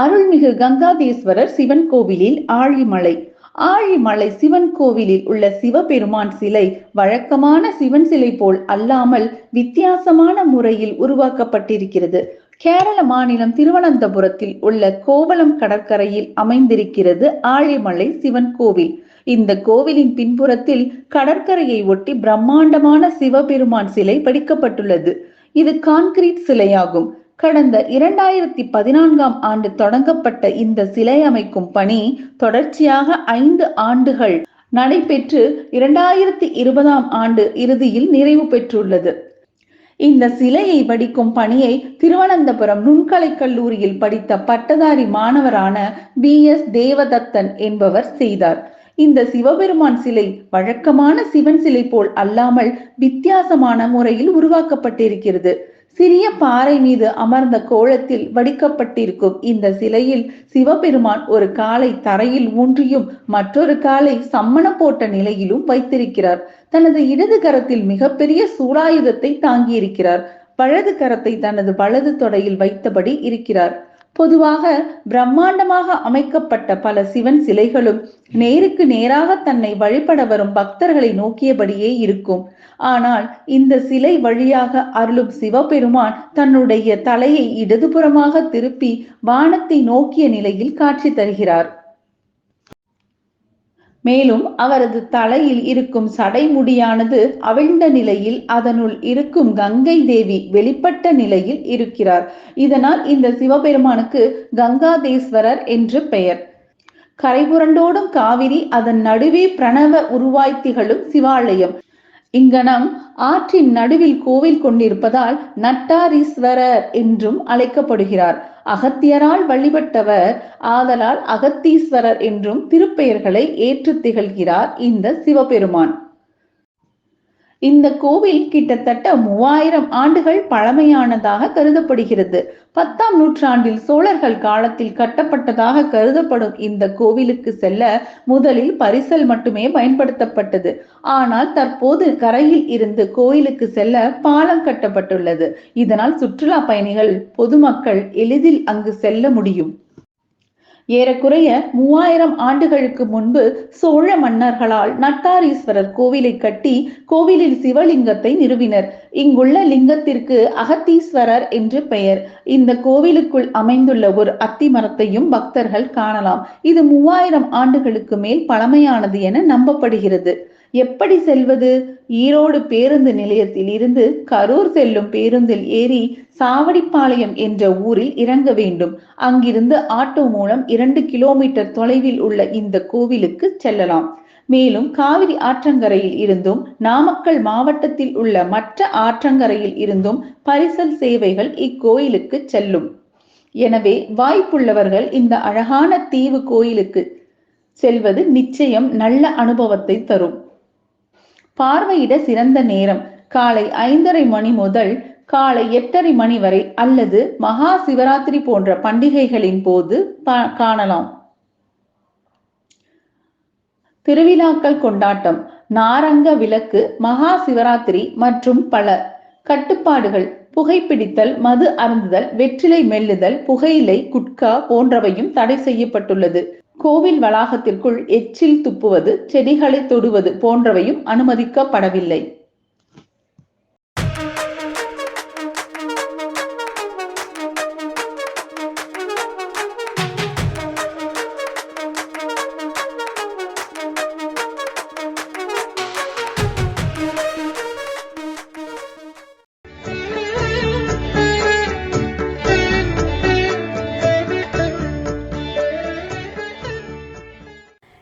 அருள்மிகு கங்காதேஸ்வரர் சிவன் கோவிலில் ஆழிமலை. ஆழிமலை சிவன் கோவிலில் உள்ள சிவபெருமான் சிலை வழக்கமான சிவன் சிலை போல் அல்லாமல் வித்தியாசமான முறையில் உருவாக்கப்பட்டிருக்கிறது. கேரள மாநிலம் திருவனந்தபுரத்தில் உள்ள கோவளம் கடற்கரையில் அமைந்திருக்கிறது ஆழிமலை சிவன் கோவில். இந்த கோவிலின் பின்புறத்தில் கடற்கரையை ஒட்டி பிரம்மாண்டமான சிவபெருமான் சிலை படிக்கப்பட்டுள்ளது. இது கான்கிரீட் சிலையாகும். கடந்த இரண்டாயிரத்தி பதினான்காம் ஆண்டு தொடங்கப்பட்ட இந்த சிலை அமைக்கும் பணி தொடர்ச்சியாக ஐந்து ஆண்டுகள் நடைபெற்று இரண்டாயிரத்தி இருபதாம் ஆண்டு இறுதியில் நிறைவு பெற்றுள்ளது. இந்த சிலையை வடிக்கும் பணியை திருவனந்தபுரம் நுண்கலை கல்லூரியில் படித்த பட்டதாரி மாணவரான பி. எஸ். தேவதத்தன் என்பவர் செய்தார். இந்த சிவபெருமான் சிலை வழக்கமான சிவன் சிலை போல் அல்லாமல் வித்தியாசமான முறையில் உருவாக்கப்பட்டிருக்கிறது. சிறிய பாறை மீது அமர்ந்த கோலத்தில் வடிக்கப்பட்டிருக்கும் இந்த சிலையில் சிவபெருமான் ஒரு காலை தரையில் ஊன்றியும் மற்றொரு காலை சம்மண போட்ட நிலையிலும் வைத்திருக்கிறார். தனது இடது கரத்தில் மிகப்பெரிய சூடாயுதத்தை தாங்கியிருக்கிறார். வலது கரத்தை தனது வலது தொடையில் வைத்தபடி இருக்கிறார். பொதுவாக பிரம்மாண்டமாக அமைக்கப்பட்ட பல சிவன் சிலைகளும் நேருக்கு நேராக தன்னை வழிபட வரும் பக்தர்களை நோக்கியபடியே இருக்கும். ஆனால் இந்த சிலை வழியாக அருளும் சிவபெருமான் தன்னுடைய தலையை இடதுபுறமாக திருப்பி வானத்தை நோக்கிய நிலையில் காட்சி தருகிறார். மேலும் அவரது தலையில் இருக்கும் சடைமுடியானது அவிழ்ந்த நிலையில் அதனுள் இருக்கும் கங்கை தேவி வெளிப்பட்ட நிலையில் இருக்கிறார். இதனால் இந்த சிவபெருமானுக்கு கங்காதேஸ்வரர் என்று பெயர். கரைபுரண்டோடும் காவிரி அதன் நடுவே பிரணவ உருவாய்த்திகளும் சிவாலயம். இங்கனம் ஆற்றின் நடுவில் கோவில் கொண்டிருப்பதால் நட்டாரீஸ்வரர் என்றும் அழைக்கப்படுகிறார். அகத்தியரால் வழிபட்டவர் ஆதலால் அகத்தீஸ்வரர் என்றும் திருப்பெயர்களை ஏற்று திகழ்கிறார் இந்த சிவபெருமான். இந்த கோவில் கிட்டத்தட்ட மூவாயிரம் ஆண்டுகள் பழமையானதாக கருதப்படுகிறது. பத்தாம் நூற்றாண்டில் சோழர்கள் காலத்தில் கட்டப்பட்டதாக கருதப்படும் இந்த கோவிலுக்கு செல்ல முதலில் பரிசல் மட்டுமே பயன்படுத்தப்பட்டது. ஆனால் தற்போது கரையில் இருந்து கோயிலுக்கு செல்ல பாலம் கட்டப்பட்டுள்ளது. இதனால் சுற்றுலா பயணிகள் பொதுமக்கள் எளிதில் அங்கு செல்ல முடியும். ஏறக்குறைய மூவாயிரம் ஆண்டுகளுக்கு முன்பு சோழ மன்னர்களால் நட்டாரீஸ்வரர் கோவிலை கட்டி கோவிலில் சிவலிங்கத்தை நிறுவினர். இங்குள்ள லிங்கத்திற்கு அகத்தீஸ்வரர் என்று பெயர். இந்த கோவிலுக்குள் அமைந்துள்ள ஒரு அத்தி மரத்தையும் பக்தர்கள் காணலாம். இது மூவாயிரம் ஆண்டுகளுக்கு மேல் பழமையானது என நம்பப்படுகிறது. எப்படி செல்வது? ஈரோடு பேருந்து நிலையத்தில் இருந்து கரூர் செல்லும் பேருந்தில் ஏறி சாவடிப்பாளையம் என்ற ஊரில் இறங்க வேண்டும். அங்கிருந்து ஆட்டோ மூலம் இரண்டு கிலோமீட்டர் தொலைவில் உள்ள இந்த கோவிலுக்கு செல்லலாம். மேலும் காவிரி ஆற்றங்கரையில் இருந்தும் நாமக்கல் மாவட்டத்தில் உள்ள மற்ற ஆற்றங்கரையில் இருந்தும் பரிசல் சேவைகள் இக்கோயிலுக்கு செல்லும். எனவே வாய்ப்புள்ளவர்கள் இந்த அழகான தீவு கோயிலுக்கு செல்வது நிச்சயம் நல்ல அனுபவத்தை தரும். பார்வையிட சிறந்த நேரம். காலை ஐந்தரை மணி முதல் காலை எட்டரை மணி வரை அல்லது மகா சிவராத்திரி போன்ற பண்டிகைகளின் போது காணலாம். திருவிழாக்கள் கொண்டாட்டம். நாரங்க விளக்கு மகா சிவராத்திரி மற்றும் பல. கட்டுப்பாடுகள் புகைப்பிடித்தல் மது அருந்துதல் வெற்றிலை மெல்லுதல் புகையிலை குட்கா போன்றவையும் தடை செய்யப்பட்டுள்ளது. கோவில் வளாகத்திற்குள் எச்சில் துப்புவது செடிகளை தொடுவது போன்றவையும் அனுமதிக்கப்படவில்லை.